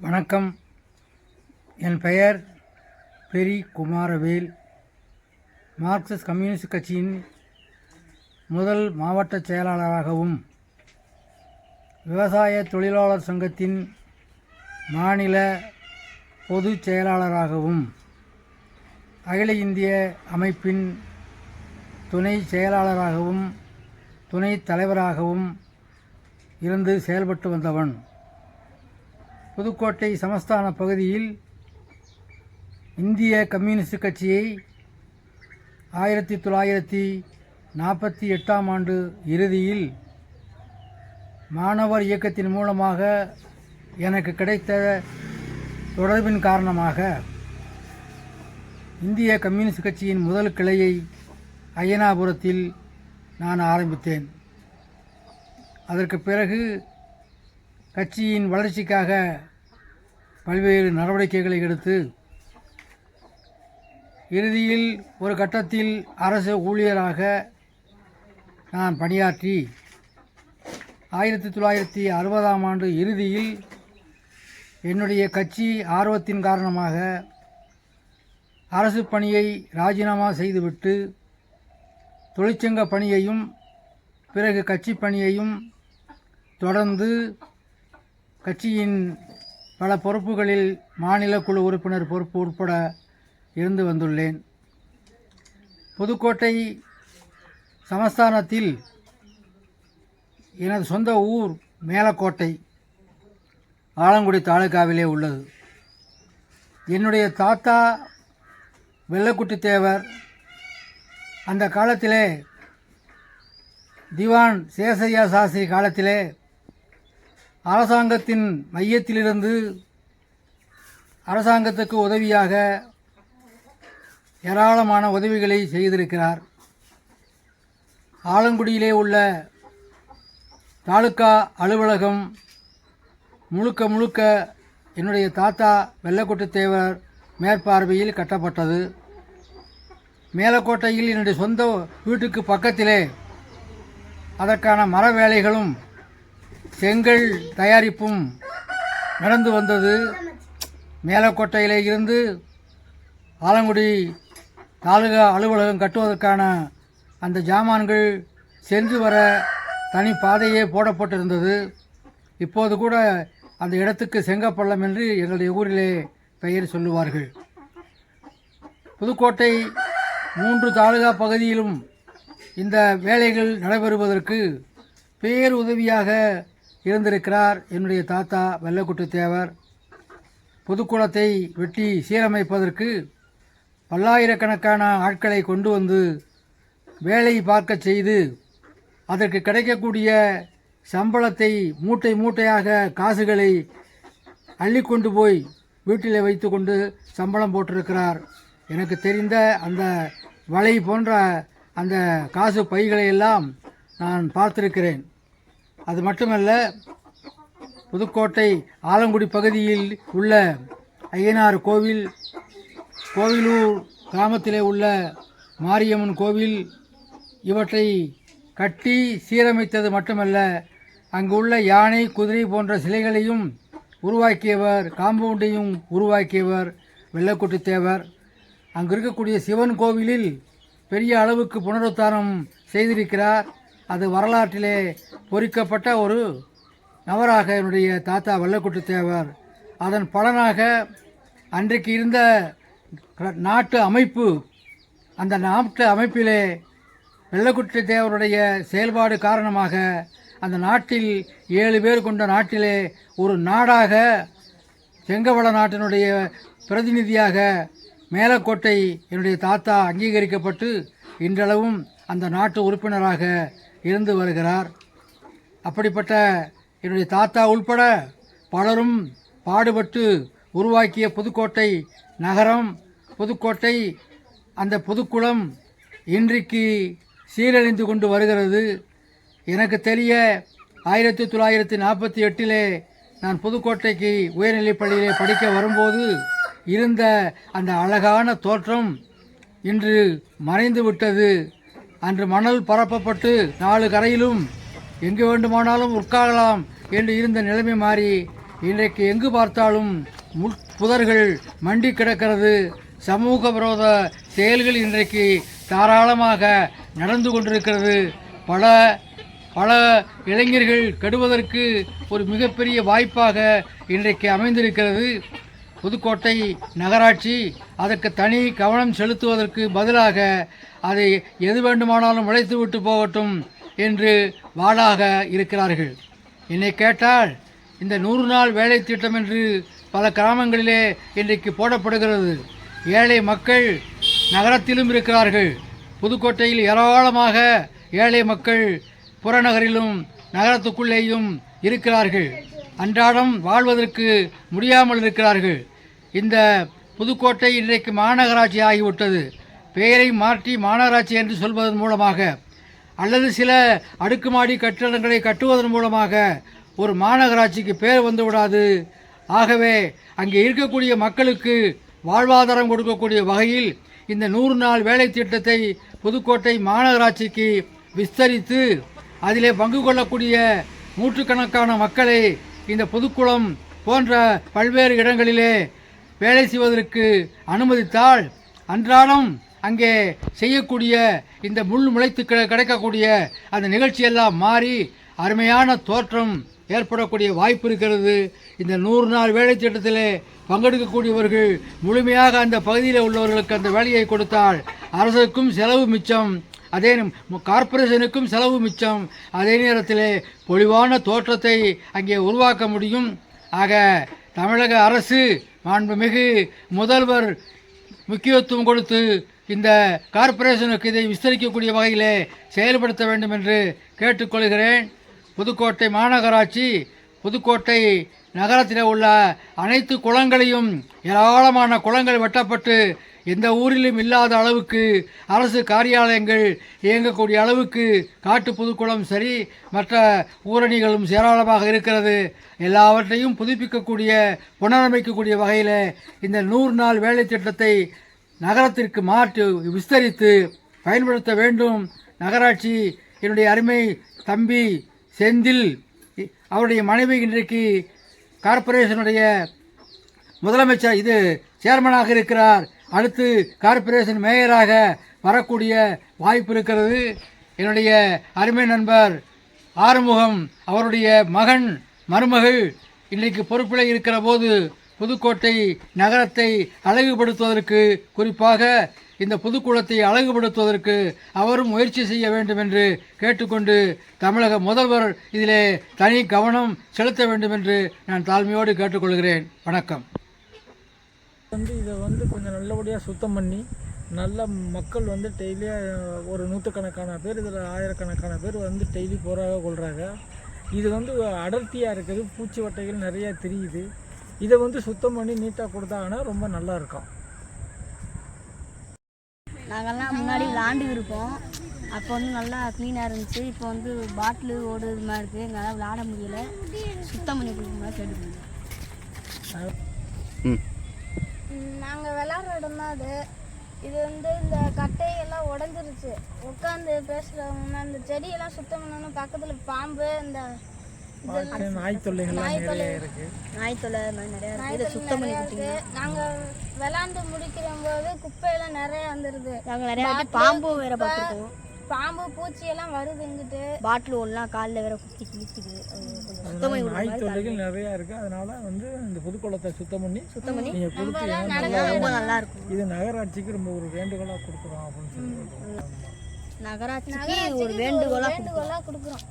வணக்கம். என் பெயர் பெரி Kumaravel. Marxist communist கட்சியின் முதல் மாவட்ட செயலாளராகவும் விவசாய தொழிலாளர் சங்கத்தின் மாநில பொதுச் செயலாளராகவும் அகில இந்திய அமைப்பின் துணை செயலாளராகவும் துணைத் தலைவராகவும் இருந்து செயல்பட்டு வந்தவன். புதுக்கோட்டை சமஸ்தான பகுதியில் இந்திய கம்யூனிஸ்ட் கட்சியை ஆயிரத்தி தொள்ளாயிரத்தி நாற்பத்தி எட்டாம் ஆண்டு இறுதியில் மாணவர் இயக்கத்தின் மூலமாக எனக்கு கிடைத்த தொடர்பின் காரணமாக இந்திய கம்யூனிஸ்ட் கட்சியின் முதல் கிளையை அய்யனாபுரத்தில் நான் ஆரம்பித்தேன். அதற்கு பிறகு கட்சியின் வளர்ச்சிக்காக பல்வேறு நடவடிக்கைகளை எடுத்து இறுதியில் ஒரு கட்டத்தில் அரசு ஊழியராக நான் பணியாற்றி ஆயிரத்தி தொள்ளாயிரத்தி அறுபதாம் ஆண்டு இறுதியில் என்னுடைய கட்சி ஆர்வத்தின் காரணமாக அரசு பணியை ராஜினாமா செய்துவிட்டு தொழிற்சங்க பணியையும் பிறகு கட்சி பணியையும் தொடர்ந்து கட்சியின் பல பொறுப்புகளில் மாநில குழு உறுப்பினர் பொறுப்பு உட்பட இருந்து வந்துள்ளேன். புதுக்கோட்டை சமஸ்தானத்தில் எனது சொந்த ஊர் மேலக்கோட்டை ஆலங்குடி தாலுகாவிலே உள்ளது. என்னுடைய தாத்தா வெள்ளக்குட்டி தேவர். அந்த காலத்திலே திவான் சேசையா சாஸ்திரி காலத்திலே அரசாங்கத்தின் மையத்திலிருந்து அரசாங்கத்துக்கு உதவியாக ஏராளமான உதவிகளை செய்திருக்கிறார். ஆலங்குடியிலே உள்ள தாலுக்கா அலுவலகம் முழுக்க முழுக்க என்னுடைய தாத்தா வெள்ளக்கோட்டை தேவர் மேற்பார்வையில் கட்டப்பட்டது. மேலக்கோட்டையில் என்னுடைய சொந்த வீட்டுக்கு பக்கத்திலே அதற்கான மர வேலைகளும் செங்கல் தயாரிப்பும் நடந்து வந்தது. மேலக்கோட்டையில் இருந்து ஆலங்குடி தாலுகா அலுவலகம் கட்டுவதற்கான அந்த ஜாமான்கள் சென்று வர தனி பாதையே போடப்பட்டிருந்தது. இப்போது கூட அந்த இடத்துக்கு செங்கப்பள்ளம் என்று எங்களுடைய ஊரிலே பெயர் சொல்லுவார்கள். புதுக்கோட்டை மூன்று தாலுகா பகுதியிலும் இந்த வேலைகள் நடைபெறுவதற்கு பேருதவியாக இருந்திருக்கிறார் என்னுடைய தாத்தா வெள்ளக்குட்டு தேவர். புதுக்குளத்தை வெட்டி சீரமைப்பதற்கு பல்லாயிரக்கணக்கான ஆட்களை கொண்டு வந்து வேலை பார்க்க செய்து அதற்கு கிடைக்கக்கூடிய சம்பளத்தை மூட்டை மூட்டையாக காசுகளை அள்ளி கொண்டு போய் வீட்டில் வைத்து கொண்டு சம்பளம் போட்டிருக்கிறார். எனக்கு தெரிந்த அந்த வலை போன்ற அந்த காசு பைகளை எல்லாம் நான் பார்த்திருக்கிறேன். அது மட்டுமல்ல புதுக்கோட்டை ஆலங்குடி பகுதியில் உள்ள ஐயனார் கோவில் கோவிலூர் கிராமத்திலே உள்ள மாரியம்மன் கோவில் இவற்றை கட்டி சீரமைத்தது மட்டுமல்ல அங்கு உள்ள யானை குதிரை போன்ற சிலைகளையும் உருவாக்கியவர் காம்பவுண்டையும் உருவாக்கியவர் வெள்ளக்குட்டி தேவர். அங்கு இருக்கக்கூடிய சிவன் கோவிலில் பெரிய அளவுக்கு புனருத்தாரம் செய்திருக்கிறார். அது வரலாற்றிலே பொறிக்கப்பட்ட ஒரு நபராக என்னுடைய தாத்தா வல்லக்குட்டு தேவர். அதன் பலனாக அன்றைக்கு இருந்த நாட்டு அமைப்பு அந்த நாட்டு அமைப்பிலே வெள்ளக்குட்டு தேவருடைய செயல்பாடு காரணமாக அந்த நாட்டில் ஏழு பேர் கொண்ட நாட்டிலே ஒரு நாடாக செங்கவள நாட்டினுடைய பிரதிநிதியாக மேலக்கோட்டை என்னுடைய தாத்தா அங்கீகரிக்கப்பட்டு இன்றளவும் அந்த நாட்டு உறுப்பினராக இருந்து வருகிறார். அப்படிப்பட்ட என்னுடைய தாத்தா உள்பட பலரும் பாடுபட்டு உருவாக்கிய புதுக்கோட்டை நகரம் புதுக்கோட்டை அந்த புதுக்குளம் இன்றைக்கு சீரழிந்து கொண்டு வருகிறது. எனக்கு தெரிய ஆயிரத்தி தொள்ளாயிரத்தி நாற்பத்தி எட்டிலே நான் புதுக்கோட்டைக்கு உயர்நிலைப் பள்ளியிலே படிக்க வரும்போது இருந்த அந்த அழகான தோற்றம் இன்று மறைந்து விட்டது. அன்று மணல் பரப்பப்பட்டு நாலு கரையிலும் எங்கு வேண்டுமானாலும் உட்காரலாம் என்று இருந்த நிலைமை மாறி இன்றைக்கு எங்கு பார்த்தாலும் முள் புதர்கள் மண்டி கிடக்கிறது. சமூக விரோத செயல்கள் இன்றைக்கு தாராளமாக நடந்து கொண்டிருக்கிறது. பல பல இளைஞர்கள் கெடுவதற்கு ஒரு மிகப்பெரிய வாய்ப்பாக இன்றைக்கு அமைந்திருக்கிறது. புதுக்கோட்டை நகராட்சி அதற்கு தனி கவனம் செலுத்துவதற்கு பதிலாக அதை எது வேண்டுமானாலும் உழைத்து விட்டு போகட்டும் என்று வாளாக இருக்கிறார்கள். என்னை கேட்டால் இந்த நூறு நாள் வேலை திட்டம் என்று பல கிராமங்களிலே இன்றைக்கு போடப்படுகிறது. ஏழை மக்கள் நகரத்திலும் இருக்கிறார்கள். புதுக்கோட்டையில் ஏராளமாக ஏழை மக்கள் புறநகரிலும் நகரத்துக்குள்ளேயும் இருக்கிறார்கள். அன்றாடம் வாழ்வதற்கு முடியாமல் இருக்கிறார்கள். இந்த புதுக்கோட்டை இன்றைக்கு மாநகராட்சி ஆகிவிட்டது. பெயரை மாற்றி மாநகராட்சி என்று சொல்வதன் மூலமாக அல்லது சில அடுக்குமாடி கட்டடங்களை கட்டுவதன் மூலமாக ஒரு மாநகராட்சிக்கு பேர் வந்து விடாது. ஆகவே அங்கே இருக்கக்கூடிய மக்களுக்கு வாழ்வாதாரம் கொடுக்கக்கூடிய வகையில் இந்த நூறு நாள் வேலை திட்டத்தை புதுக்கோட்டை மாநகராட்சிக்கு விஸ்தரித்து அதிலே பங்கு கொள்ளக்கூடிய நூற்றுக்கணக்கான மக்களை இந்த புதுக்குளம் போன்ற பல்வேறு இடங்களிலே வேலை செய்வதற்கு அனுமதித்தால் அன்றாடம் அங்கே செய்யக்கூடிய இந்த முள் முளைத்து கிடைக்கக்கூடிய அந்த நிகழ்ச்சியெல்லாம் மாறி அருமையான தோற்றம் ஏற்படக்கூடிய வாய்ப்பு இருக்கிறது. இந்த நூறு நாள் வேலை திட்டத்திலே பங்கெடுக்கக்கூடியவர்கள் முழுமையாக அந்த பகுதியில் உள்ளவர்களுக்கு அந்த வேலையை கொடுத்தால் அரசுக்கும் செலவு மிச்சம். அதே கார்ப்பரேஷனுக்கும் செலவு மிச்சம். அதே நேரத்தில் பொலிவான தோற்றத்தை அங்கே உருவாக்க முடியும். ஆக தமிழக அரசு மாண்புமிகு முதல்வர் முக்கியத்துவம் கொடுத்து இந்த கார்ப்பரேஷனுக்கு இதை விஸ்தரிக்கக்கூடிய வகையிலே செயல்படுத்த வேண்டும் என்று கேட்டுக்கொள்கிறேன். புதுக்கோட்டை மாநகராட்சி புதுக்கோட்டை நகரத்தில் உள்ள அனைத்து குளங்களையும் ஏராளமான குளங்கள் வெட்டப்பட்டு எந்த ஊரிலும் இல்லாத அளவுக்கு அரசு காரியாலயங்கள் இயங்கக்கூடிய அளவுக்கு காட்டு புதுக்குளம் சரி மற்ற ஊரணிகளும் ஏராளமாக இருக்கிறது. எல்லாவற்றையும் புதுப்பிக்கக்கூடிய புனரமைக்கக்கூடிய வகையில் இந்த நூறு நாள் வேலை திட்டத்தை நகரத்திற்கு மாற்றி விஸ்தரித்து பயன்படுத்த வேண்டும். நகராட்சி என்னுடைய அருமை தம்பி செந்தில் அவருடைய மனைவி இன்றைக்கு கார்ப்பரேஷனுடைய முதலமைச்சர் இது சேர்மனாக இருக்கிறார். அடுத்து கார்ப்பரேஷன் மேயராக வரக்கூடிய வாய்ப்பு இருக்கிறது. என்னுடைய அருமை நண்பர் ஆறுமுகம் அவருடைய மகன் மருமகள் இன்றைக்கு பொறுப்பில் இருக்கிற போது புதுக்கோட்டை நகரத்தை அழகுபடுத்துவதற்கு குறிப்பாக இந்த புதுக்குளத்தை அழகுபடுத்துவதற்கு அவரும் முயற்சி செய்ய வேண்டும் என்று கேட்டுக்கொண்டு தமிழக முதல்வர் இதிலே தனி கவனம் செலுத்த வேண்டும் என்று நான் தாழ்மையோடு கேட்டுக்கொள்கிறேன். வணக்கம். வந்து இதை வந்து கொஞ்சம் நல்லபடியாக சுத்தம் பண்ணி நல்ல மக்கள் வந்து டெய்லியாக ஒரு நூற்றுக்கணக்கான பேர் இதில் ஆயிரக்கணக்கான பேர் வந்து டெய்லி போகிறாங்க கொள்கிறாங்க இது வந்து அடர்த்தியாக இருக்குது பூச்சி வட்டைகள் நிறையா தெரியுது. இதை வந்து சுத்தம் பண்ணி நீட்டாக கொடுத்தாங்கன்னா ரொம்ப நல்லா இருக்கும். நாங்கள்லாம் முன்னாடி விளாண்டு இருப்போம். அப்போ வந்து நல்லா க்ளீனாக இருந்துச்சு. இப்போ வந்து பாட்டிலு ஓடு இது மாதிரி இருக்குது எங்களால் விளாட முடியல. சுத்தம் பண்ணி கொடுக்கணும் கேட்டுக்கோங்க நாங்கள் விளாட்ற இடம் தான் அது. இது வந்து இந்த கட்டையெல்லாம் உடஞ்சிருச்சு. உட்காந்து பேசுகிறவங்க அந்த செடியெல்லாம் சுத்தம் பண்ணணும் பக்கத்தில் பாம்பு இந்த நாய் நிறையா சுத்தம் பண்ணி கொடுத்தீங்க நாங்கள் விளாண்டு முடிக்கிற போது குப்பையெல்லாம் நிறைய வந்துடுது நாங்கள் நிறையா பாம்பும் வேற பார்த்துருக்கோம். பாம்பு பூச்சியெல்லாம் வருது இங்கிட்டு. பாட்டில் ஓடலாம் காலில் வேற குத்தி பண்ணி நாய் தொல்லைகள் நிறையா இருக்குது அதனால வந்து இந்த புதுக்குளத்தை சுத்தம் பண்ணி சுத்தம் பண்ணி நீங்கள் கொடுத்தா ரொம்ப நல்லா இருக்கும் இது நகராட்சிக்கு ரொம்ப ஒரு வேண்டுகோளாக கொடுக்குறோம் அப்படின்னு சொல்லி நகராட்சிக்கு ஒரு வேண்டுகோளாக வேண்டுகோளாக கொடுக்குறோம்.